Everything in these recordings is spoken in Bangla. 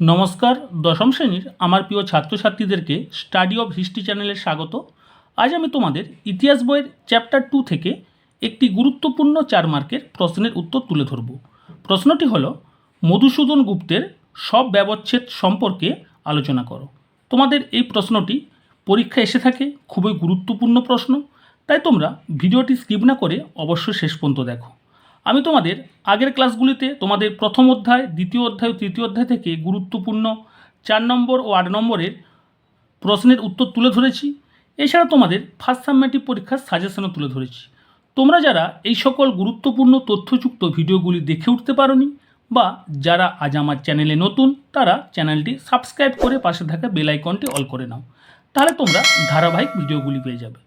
নমস্কার, দশম শ্রেণির আমার প্রিয় ছাত্রছাত্রীদেরকে স্টাডি অফ হিস্ট্রি চ্যানেলে স্বাগত। আজ আমি তোমাদের ইতিহাস বইয়ের চ্যাপ্টার টু থেকে একটি গুরুত্বপূর্ণ চার মার্কের প্রশ্নের উত্তর তুলে ধরব। প্রশ্নটি হল, মধুসূদন গুপ্তের সব ব্যবচ্ছেদ সম্পর্কে আলোচনা করো। তোমাদের এই প্রশ্নটি পরীক্ষা এসে থাকে, খুবই গুরুত্বপূর্ণ প্রশ্ন, তাই তোমরা ভিডিওটি স্কিপ না করে অবশ্যই শেষ পর্যন্ত দেখো। আমি তোমাদের আগের ক্লাসগুলিতে তোমাদের প্রথম অধ্যায়, দ্বিতীয় অধ্যায় তৃতীয় অধ্যায় থেকে গুরুত্বপূর্ণ চার নম্বর ও আট নম্বরের প্রশ্নের উত্তর তুলে ধরেছি। এছাড়া তোমাদের ফার্স্ট সাবমেটিভ পরীক্ষার সাজেশনও তুলে ধরেছি। তোমরা যারা এই সকল গুরুত্বপূর্ণ, তথ্যযুক্ত ভিডিওগুলি দেখে উঠতে পারোনি বা যারা আজ আমার চ্যানেলে নতুন, তারা চ্যানেলটি সাবস্ক্রাইব করে পাশে থাকা বেল আইকনটি অল করে নাও। তাহলে তোমরা ধারাবাহিক ভিডিওগুলি পেয়ে যাবে।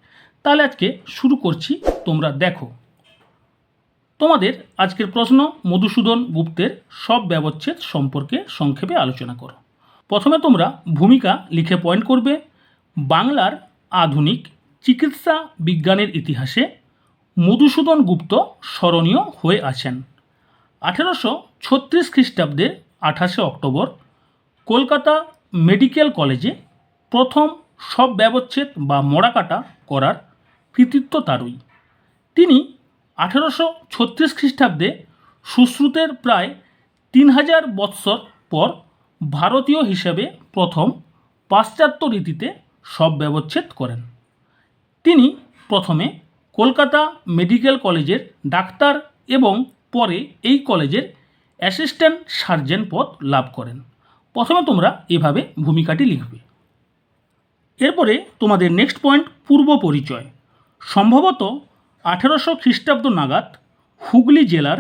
তাহলে আজকে শুরু করছি। তোমরা দেখো। তোমাদের আজকের প্রশ্ন মধুসূদন গুপ্তের সব ব্যবচ্ছেদ সম্পর্কে সংক্ষেপে আলোচনা করো। প্রথমে তোমরা ভূমিকা লিখে পয়েন্ট করবে, বাংলার আধুনিক চিকিৎসা বিজ্ঞানের ইতিহাসে মধুসূদন গুপ্ত স্মরণীয় হয়ে আছেন। আঠেরোশো ছত্রিশ খ্রিস্টাব্দে আঠাশে অক্টোবর কলকাতা মেডিকেল কলেজে প্রথম সব ব্যবচ্ছেদ বা মরাকাটা করার কৃতিত্ব তারই। তিনি আঠেরোশো ছত্রিশ খ্রিস্টাব্দে সুশ্রুতের প্রায় তিন হাজার বৎসর পর ভারতীয় হিসেবে প্রথম পাশ্চাত্য রীতিতে সব ব্যবচ্ছেদ করেন। তিনি প্রথমে কলকাতা মেডিকেল কলেজের ডাক্তার এবং পরে এই কলেজের অ্যাসিস্ট্যান্ট সার্জেন্ট পদ লাভ করেন। প্রথমে তোমরা এভাবে ভূমিকাটি লিখবে। এরপরে তোমাদের নেক্সট পয়েন্ট, পূর্ব পরিচয়। সম্ভবত আঠেরোশো খ্রিস্টাব্দ নাগাদ হুগলি জেলার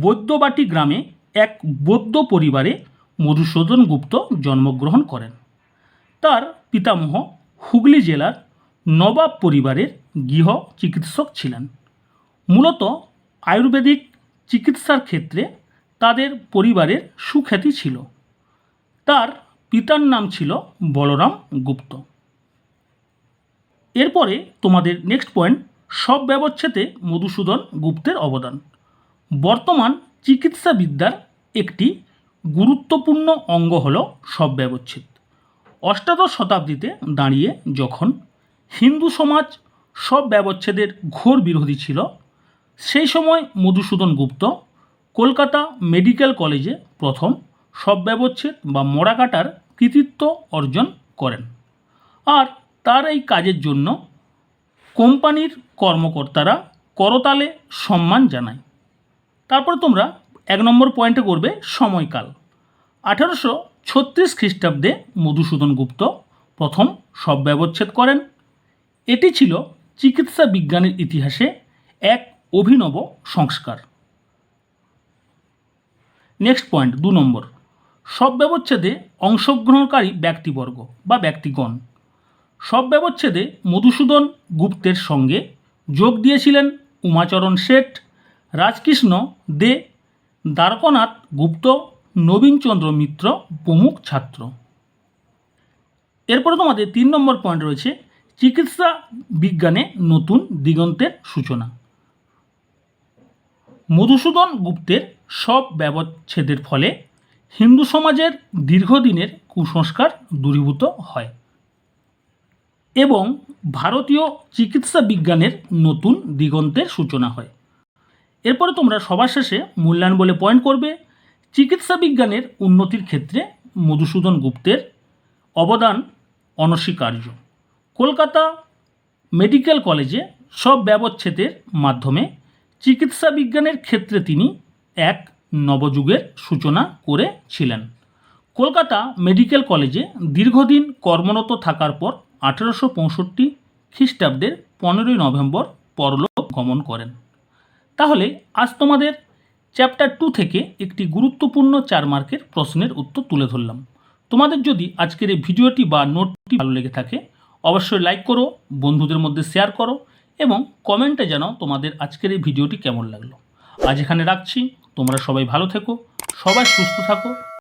বৈদ্যবাটি গ্রামে এক বৌদ্ধ পরিবারে মধুসূদন গুপ্ত জন্মগ্রহণ করেন। তার পিতামহ হুগলি জেলার নবাব পরিবারের গৃহ চিকিৎসক ছিলেন। মূলত আয়ুর্বেদিক চিকিৎসার ক্ষেত্রে তাদের পরিবারের সুখ্যাতি ছিল। তার পিতার নাম ছিল বলরাম গুপ্ত। এরপরে তোমাদের নেক্সট পয়েন্ট সব ব্যবচ্ছেদে মধুসূদন গুপ্তের অবদান। বর্তমান চিকিৎসাবিদ্যার একটি গুরুত্বপূর্ণ অঙ্গ হল সব ব্যবচ্ছেদ। অষ্টাদশ শতাব্দীতে দাঁড়িয়ে যখন হিন্দু সমাজ সব ব্যবচ্ছেদের ঘোর বিরোধী ছিল, সেই সময় মধুসূদন গুপ্ত কলকাতা মেডিকেল কলেজে প্রথম সব ব্যবচ্ছেদ বা মোড়াকাটার কৃতিত্ব অর্জন করেন। আর তার এই কাজের জন্য কোম্পানির কর্মকর্তারা করতালে সম্মান জানায়। তারপর তোমরা এক নম্বর পয়েন্টে করবে সময়কাল। আঠারোশো ছত্রিশ খ্রিস্টাব্দে মধুসূদন গুপ্ত প্রথম সব ব্যবচ্ছেদ করেন। এটি ছিল চিকিৎসা বিজ্ঞানের ইতিহাসে এক অভিনব সংস্কার। নেক্সট পয়েন্ট দু নম্বর। সব ব্যবচ্ছেদে অংশগ্রহণকারী ব্যক্তিবর্গ বা ব্যক্তিগণ সব ব্যবচ্ছেদে মধুসূদন গুপ্তের সঙ্গে যোগ দিয়েছিলেন উমাচরণ শেঠ, রাজকৃষ্ণ দে, দ্বারকনাথ গুপ্ত, নবীনচন্দ্র মিত্র প্রমুখ ছাত্র। এরপরে তোমাদের তিন নম্বর পয়েন্ট রয়েছে চিকিৎসা বিজ্ঞানে নতুন দিগন্তের সূচনা। মধুসূদন গুপ্তের সব ব্যবচ্ছেদের ফলে হিন্দু সমাজের দীর্ঘদিনের কুসংস্কার দূরীভূত হয়। এবং ভারতীয় চিকিৎসা বিজ্ঞানের নতুন দিগন্তের সূচনা হয়। এরপরে তোমরা সবার শেষে মূল্যায়ন বলে পয়েন্ট করবে। চিকিৎসা বিজ্ঞানের উন্নতির ক্ষেত্রে মধুসূদন গুপ্তের অবদান অনস্বীকার্য। কলকাতা মেডিকেল কলেজে সব ব্যবচ্ছেদের মাধ্যমে চিকিৎসা বিজ্ঞানের ক্ষেত্রে তিনি এক নবযুগের সূচনা করেছিলেন। কলকাতা মেডিকেল কলেজে দীর্ঘদিন কর্মরত থাকার পর আঠেরোশো পঁয়ষট্টি খ্রিস্টাব্দের পনেরোই নভেম্বর পরলোক গমন করেন। তাহলে আজ তোমাদের চ্যাপ্টার টু থেকে একটি গুরুত্বপূর্ণ চার মার্কের প্রশ্নের উত্তর তুলে ধরলাম। তোমাদের যদি আজকের এই ভিডিওটি বা নোটটি ভালো লেগে থাকে, অবশ্যই লাইক করো, বন্ধুদের মধ্যে শেয়ার করো এবং কমেন্টে জানাও তোমাদের আজকের এই ভিডিওটি কেমন লাগল। আজ এখানে রাখছি। তোমরা সবাই ভালো থেকো, সবাই সুস্থ থাকো।